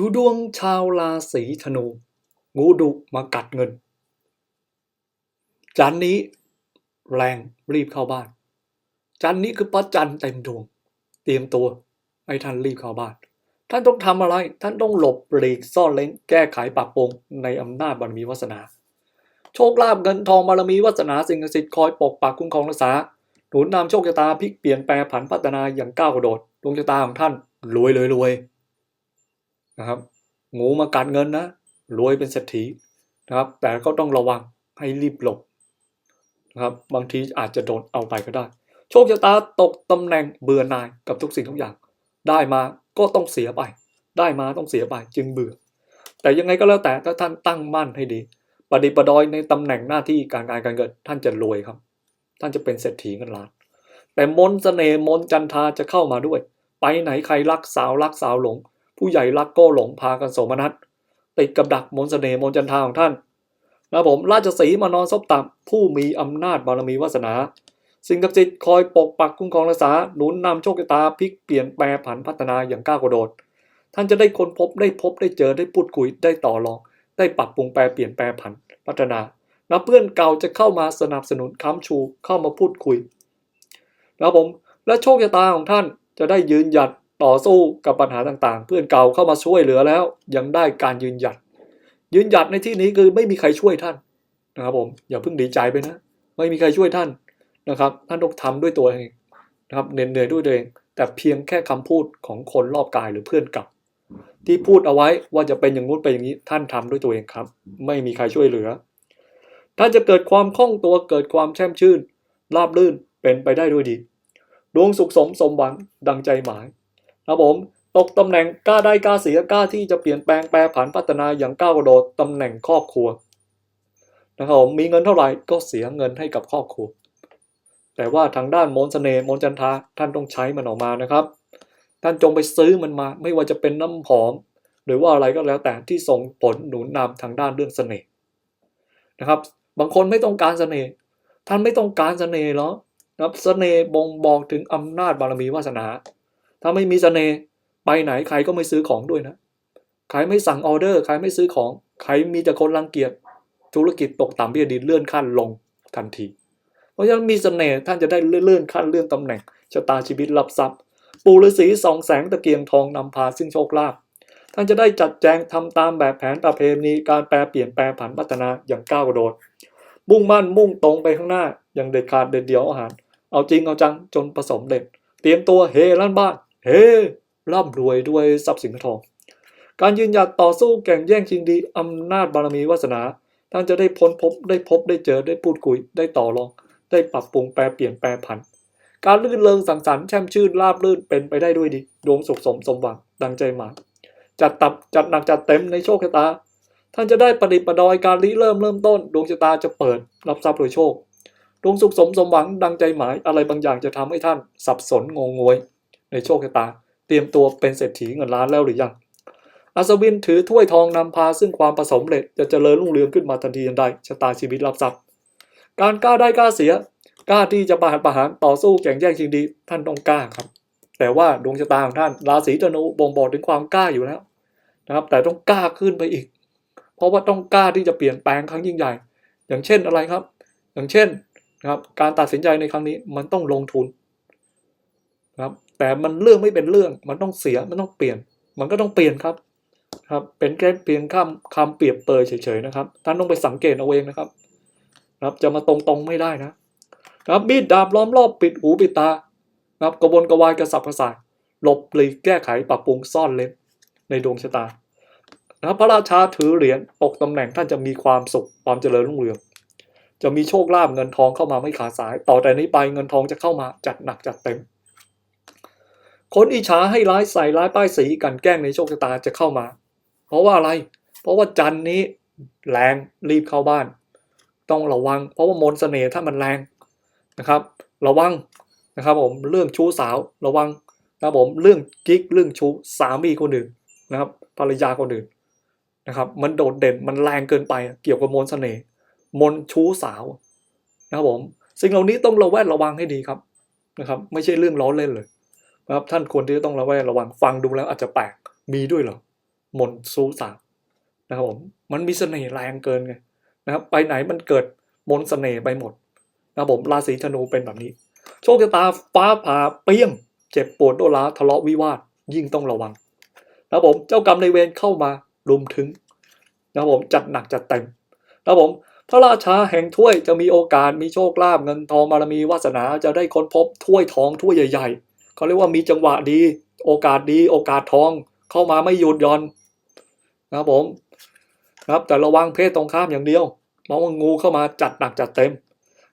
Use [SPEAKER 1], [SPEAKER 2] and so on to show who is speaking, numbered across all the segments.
[SPEAKER 1] ดูดวงชาวราศีธนู งูดุมากัดเงิน จันนี้แรงรีบเข้าบ้าน จันนี้คือพระจันทร์เต็มดวง เตรียมตัวให้ท่านรีบเข้าบ้าน ท่านต้องทำอะไร ท่านต้องหลบหลีกซ่อนเล้นแก้ไขปรับปรุงในอำนาจบารมีวาสนา โชคลาภเงินทองบารมีวาสนาสิ่งศักดิ์สิทธิ์คอยปกปักคุ้มครองรักษาหนุนนำโชคชะตาพลิกเปลี่ยนแปลผันพัฒนาอย่างก้าวกระโดดดวงชะตาของท่านรวยเลยรวย นะครับ งูมากัดเงินนะรวยเป็นเศรษฐีนะครับ แต่ก็ต้องระวังให้รีบหลบนะครับ บางทีอาจจะโดนเอาไปก็ได้ โชคชะตาตกตำแหน่งเบื่อหน่ายกับทุกสิ่งทุกอย่าง ได้มาก็ต้องเสียไป ได้มาต้องเสียไปจึงเบื่อ แต่ยังไงก็แล้วแต่ถ้าท่านตั้งมั่นให้ดีปฏิปดอยในตำแหน่งหน้าที่การงานการเงินท่านจะรวยครับ ท่านจะเป็นเศรษฐีเงินล้าน แต่มนต์เสน่ห์มนจันทาจะเข้ามาด้วย ไปไหนใครรักสาวรักสาวหลง ผู้ใหญ่รักก็หลงพากันโสมนัสติดกับดักมนต์เสน่ห์มนจันทาของท่านนะผมราชสีมานอนซบตับผู้มีอำนาจบารมีวาสนา สิ่งศักดิ์สิทธิ์คอยปกปักคุ้มครองรักษาหนุนนำโชคชะตาพลิกเปลี่ยนแปลผันพัฒนาอย่างก้าวกระโดด ท่านจะได้ค้นพบได้พบได้เจอได้พูดคุยได้ต่อรอง ได้ปรับปรุงแปลเปลี่ยนแปลผันพัฒนานะเพื่อนเก่าจะเข้ามาสนับสนุนค้ำชูเข้ามาพูดคุยนะผมและโชคชะตาของท่านจะได้ยืนหยัด ต่อสู้กับปัญหาต่างๆ เพื่อนเก่าเข้ามาช่วยเหลือแล้ว ยังได้การยืนหยัด ยืนหยัดในที่นี้คือไม่มีใครช่วยท่านนะครับผมอย่าเพิ่งดีใจไปนะ ไม่มีใครช่วยท่านนะครับ ท่านต้องทำด้วยตัวเองนะครับเหนื่อยๆด้วยตัวเอง แต่เพียงแค่คำพูดของคนรอบกายหรือเพื่อนเก่าที่พูดเอาไว้ว่าจะเป็นอย่างนู้นเป็นอย่างนี้ท่านทำด้วยตัวเองครับ ไม่มีใครช่วยเหลือ ท่านจะเกิดความคล่องตัวเกิดความแช่มชื่นราบรื่นเป็นไปได้ด้วยดี ดวงสุขสมสมหวังดังใจหมาย ครับผมตกตำแหน่งกล้าได้กล้าเสียกล้าที่จะเปลี่ยนแปลงแปรผันพัฒนาอย่างก้าวกระโดดตำแหน่งครอบครัวนะครับผมมีเงินเท่าไหร่ก็เสียเงินให้กับครอบครัว แต่ว่าทางด้านมนต์เสน่ห์มนจันทาท่านต้องใช้มันออกมานะครับ ท่านจงไปซื้อมันมา ไม่ว่าจะเป็นน้ำหอม หรือว่าอะไรก็แล้วแต่ที่ส่งผลหนุนนำทางด้านเรื่องเสน่ห์นะครับ บางคนไม่ต้องการเสน่ห์ท่านไม่ต้องการเสน่ห์หรอนะครับเสน่ห์บ่งบอกถึงอำนาจบารมีวาสนา ถ้าไม่มีเสน่ห์ไปไหนใครก็ไม่ซื้อของด้วยนะ ใครไม่สั่งออเดอร์ใครไม่ซื้อของ ใครมีแต่คนรังเกียจธุรกิจตกต่ำเบี้ยดินเลื่อนขั้นลงทันที เพราะฉะนั้นมีเสน่ห์ท่านจะได้เลื่อนขั้นเลื่อนตำแหน่งชะตาชีวิตรับทรัพย์ปู่ฤาษีสองแสงตะเกียงทองนำพาซึ่งโชคลาภท่านจะได้จัดแจงทำตามแบบแผนประเพณีการแปลเปลี่ยนแปลผันพัฒนาอย่างก้าวกระโดด มุ่งมั่นมุ่งตรงไปข้างหน้าอย่างเด็ดขาดเด็ดเดี่ยวอาหาร เอาจริงเอาจังจนผสมเด็ด เตรียมตัวเฮลั่นบ้าน เฮร่ำรวยด้วยทรัพย์สินทอง การยืนหยัดต่อสู้แข่งแย่งชิงดีอำนาจบารมีวาสนาท่านจะได้พ้นพบได้พบได้เจอได้พูดคุยได้ต่อรอง ได้ปรับปรุงแปลเปลี่ยนแปลผัน การลื่นเริงสังสรรค์แช่มชื่นราบรื่นเป็นไปได้ด้วยดีดวงสุขสมสมหวังดังใจหมายจัดตับจัดหนักจัดเต็มในโชคชะตา ท่านจะได้ประดิษฐ์ประดอยการริเริ่มเริ่มต้น ดวงชะตาจะเปิด รับทรัพย์โดยโชค ดวงสุขสมสมหวังดังใจหมายอะไรบางอย่างจะทำให้ท่าน สับสนงงงวย ในโชคชะตา เตรียมตัวเป็นเศรษฐีเงินล้านแล้วหรือยัง อัศวินถือถ้วยทองนำพาซึ่งความประสมเร็จจะเจริญรุ่งเรืองขึ้นมาทันทีทันใดชะตาชีวิตรับทรัพย์การกล้าได้กล้าเสียกล้าที่จะประหารประหารต่อสู้แข่งแย่งชิงดีท่านต้องกล้าครับ แต่ว่าดวงชะตาของท่านราศีธนูบ่งบอกถึงความกล้าอยู่แล้วนะครับ แต่ต้องกล้าขึ้นไปอีก เพราะว่าต้องกล้าที่จะเปลี่ยนแปลงครั้งยิ่งใหญ่ อย่างเช่นอะไรครับ อย่างเช่นนะครับการตัดสินใจในครั้งนี้มันต้องลงทุน ครับ แต่มันเรื่องไม่เป็นเรื่อง มันต้องเสีย มันต้องเปลี่ยน มันก็ต้องเปลี่ยนครับ ครับ เป็นแค่เพียงคำคำเปรียบเปยเฉยๆนะครับ ท่านต้องไปสังเกตเอาเองนะครับ ครับ จะมาตรงๆไม่ได้นะ ครับมีดดาบล้อมรอบปิดหูปิดตา ครับ กระวนกระวายกระสับกระส่าย หลบหลีกแก้ไขปรับปรุงซ่อนเล้นในดวงชะตานะครับพระราชาถือเหรียญตกตำแหน่งท่านจะมีความสุขความเจริญรุ่งเรือง จะมีโชคลาภเงินทองเข้ามาไม่ขาดสาย ต่อแต่นี้ไปเงินทองจะเข้ามาจัดหนักจัดเต็ม คนอิจฉาให้ร้ายใส่ร้ายป้ายสีกันแกล้งในโชคชะตาจะเข้ามา เพราะว่าอะไร เพราะว่าจันนี้แรงรีบเข้าบ้าน ต้องระวัง เพราะว่ามนต์เสน่ห์ถ้ามันแรงนะครับ ระวังนะครับผมเรื่องชู้สาวระวังนะครับผมเรื่องกิ๊กเรื่องชู้สามีคนอื่นนะครับภรรยาคนอื่นนะครับมันโดดเด่นมันแรงเกินไปเกี่ยวกับมนต์เสน่ห์มนชู้สาวนะครับผมสิ่งเหล่านี้ต้องระแวดระวังให้ดีครับนะครับ ไม่ใช่เรื่องล้อเล่นเลย นะครับท่านควรที่จะต้องระแวดระวังฟังดูแล้วอาจจะแปลกมีด้วยเหรอมนซูสานะครับผมมันมีเสน่ห์แรงเกินไงนะครับไปไหนมันเกิดมนเสน่ห์ไปหมดนะครับผมราศีธนูเป็นแบบนี้ โชคชะตาฟ้าผ่าเปรี้ยง เจ็บปวดโดราทะเลาะวิวาทยิ่งต้องระวังนะครับผมเจ้ากรรมในเวรเข้ามารุมถึงนะครับผมจัดหนักจัดเต็มนะครับผมพระราชาแห่งถ้วยจะมีโอกาสมีโชคลาภเงินทองบารมีวาสนาจะได้ค้นพบถ้วยทองถ้วยใหญ่ ๆ เขาเรียกว่ามีจังหวะดี โอกาสดีโอกาสทอง เข้ามาไม่หยุดย่อนนะครับผมนะครับแต่ระวังเพศตรงข้ามอย่างเดียวมองว่างูเข้ามาจัดหนักจัดเต็ม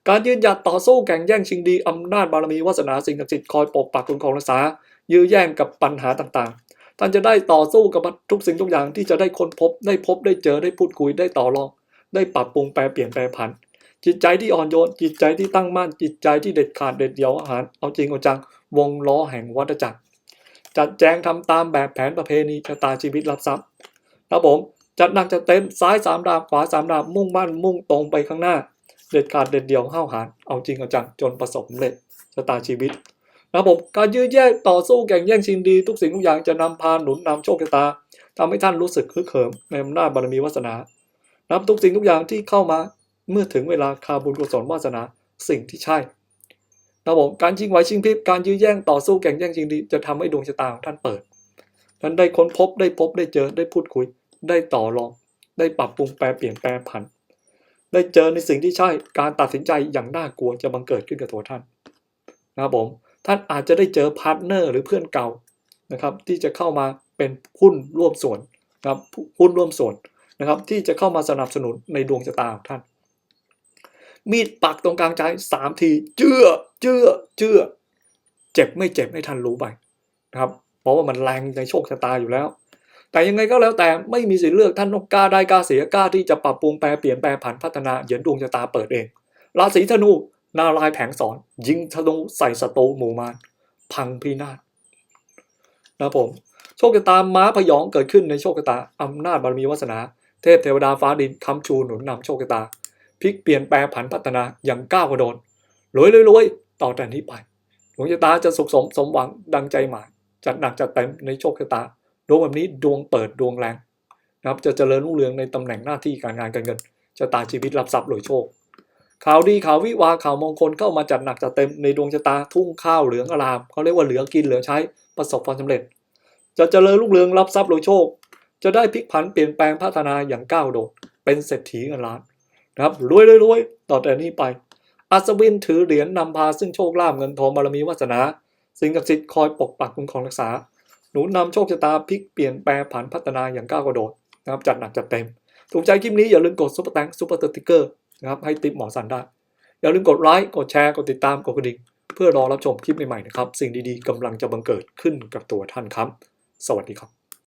[SPEAKER 1] การยืนหยัดต่อสู้แข่งแย่งชิงดีอำนาจบารมีวาสนาสิ่งศักดิ์สิทธิ์คอยปกปักคุ้มครองรักษา ยื้อแย่งกับปัญหาต่างๆ ท่านจะได้ต่อสู้กับทุกสิ่งทุกอย่างที่จะได้ค้นพบได้พบได้เจอได้พูดคุยได้ต่อรอง ได้ปรับปรุงแปลเปลี่ยนแปลผัน จิตใจที่อ่อนโยน จิตใจที่ตั้งมั่น จิตใจที่เด็ดขาดเด็ดเดี่ยวอาหาร เอาจริงเอาจัง วงล้อแห่งวัฏจักร จัดแจงทำตามแบบแผนประเพณีชะตาชีวิตรับทรัพย์ครับผม จัดหนักจัดเต็มซ้ายสามดาบขวาสามดาบมุ่งมั่นมุ่งตรงไปข้างหน้า เด็ดขาดเด็ดเดี่ยวห้าวหาญเอาจริงเอาจังจนประสบสำเร็จชะตาชีวิตนะครับผมการยื้อแย่งต่อสู้แข่งแย่งชิงดีทุกสิ่งทุกอย่างจะนำพาหนุนนำโชคชะตาทำให้ท่านรู้สึกฮึกเหิมในอำนาจบารมีวาสนานับทุกสิ่งทุกอย่างที่เข้ามา เมื่อถึงเวลาคาบุญกุศลวาสนาสิ่งที่ใช่นะครับผมการชิงไหวชิงพริบการยื้อแย่งต่อสู้แข่งแย่งชิงดีจะทำให้ดวงชะตาของท่านเปิดท่านได้ค้นพบได้พบได้เจอได้พูดคุย ได้ต่อรอง ได้ปรับปรุงแปลเปลี่ยนแปลผัน ได้เจอในสิ่งที่ใช่การตัดสินใจอย่างน่ากลัวจะบังเกิดขึ้นกับตัวท่านนะครับผมท่านอาจจะได้เจอพาร์ทเนอร์หรือเพื่อนเก่านะครับ ที่จะเข้ามาเป็นหุ้นร่วมส่วนนะครับหุ้นร่วมส่วนนะครับ ที่จะเข้ามาสนับสนุนในดวงชะตาของท่าน มีดปักตรงกลางใจสามที เจื้อเจื้อเจื้อเจ็บไม่เจ็บให้ท่านรู้ไปนะครับ เพราะว่ามันแรงในโชคชะตาอยู่แล้ว แต่ยังไงก็แล้วแต่ไม่มีสิทธิ์เลือกท่านต้องกล้าได้กล้าเสียกล้าที่จะปรับปรุงแปลเปลี่ยนแปลผันพัฒนาเหยียนดวงชะตาเปิดเองราศีธนูนารายแผงสอน ยิงธนูใส่ศัตรูหมู่มารพังพินาศนะผม โชคชะตาม้าพยองเกิดขึ้นในโชคชะตาอำนาจบารมีวาสนา เทพเทวดาฟ้าดินคำชูหนุนนำโชคชะตา พลิกเปลี่ยนแปลผันพัฒนาอย่างก้าวกระโดดรวยรวยต่อแต่นี้ไปดวงชะตาจะสุขสมสมหวังดังใจหมายจัดหนักจัดเต็มในโชคชะตาดวงแบบนี้ดวงเปิดดวงแรงนะครับจะเจริญรุ่งเรืองในตำแหน่งหน้าที่การงานการเงินชะตาชีวิตรับทรัพย์รวยโชค ข่าวดีข่าววิวาข่าวมงคลเข้ามาจัดหนักจัดเต็มในดวงชะตาทุ่งข้าวเหลืองอารามเขาเรียกว่าเหลือกินเหลือใช้ประสบความสำเร็จ จะเจริญรุ่งเรืองรับทรัพย์รวยโชค จะได้พลิกผันเปลี่ยนแปลงพัฒนาอย่างก้าวโดดเป็นเศรษฐีเงินล้าน นะครับรวยรวยรวยต่อแต่นี้ไป อัศวินถือเหรียญนำพาซึ่งโชคลาภเงินทองบารมีวาสนา สิ่งศักดิ์สิทธิ์คอยปกปักคุ้มครองรักษา หนุนนำโชคชะตาพลิกเปลี่ยนแปลผันพัฒนาอย่างก้าวกระโดดนะครับจัดหนักจัดเต็ม ถูกใจคลิปนี้อย่าลืมกดซุปเปอร์แตงซุปเปอร์ติ๊กเกอร์นะครับให้ติปหมอสันได้ อย่าลืมกดไลค์กดแชร์กดติดตามกดกระดิ่งเพื่อรอรับชมคลิปใหม่ๆนะครับสิ่งดีๆกำลังจะบังเกิดขึ้นกับตัวท่านครับ สวัสดีครับ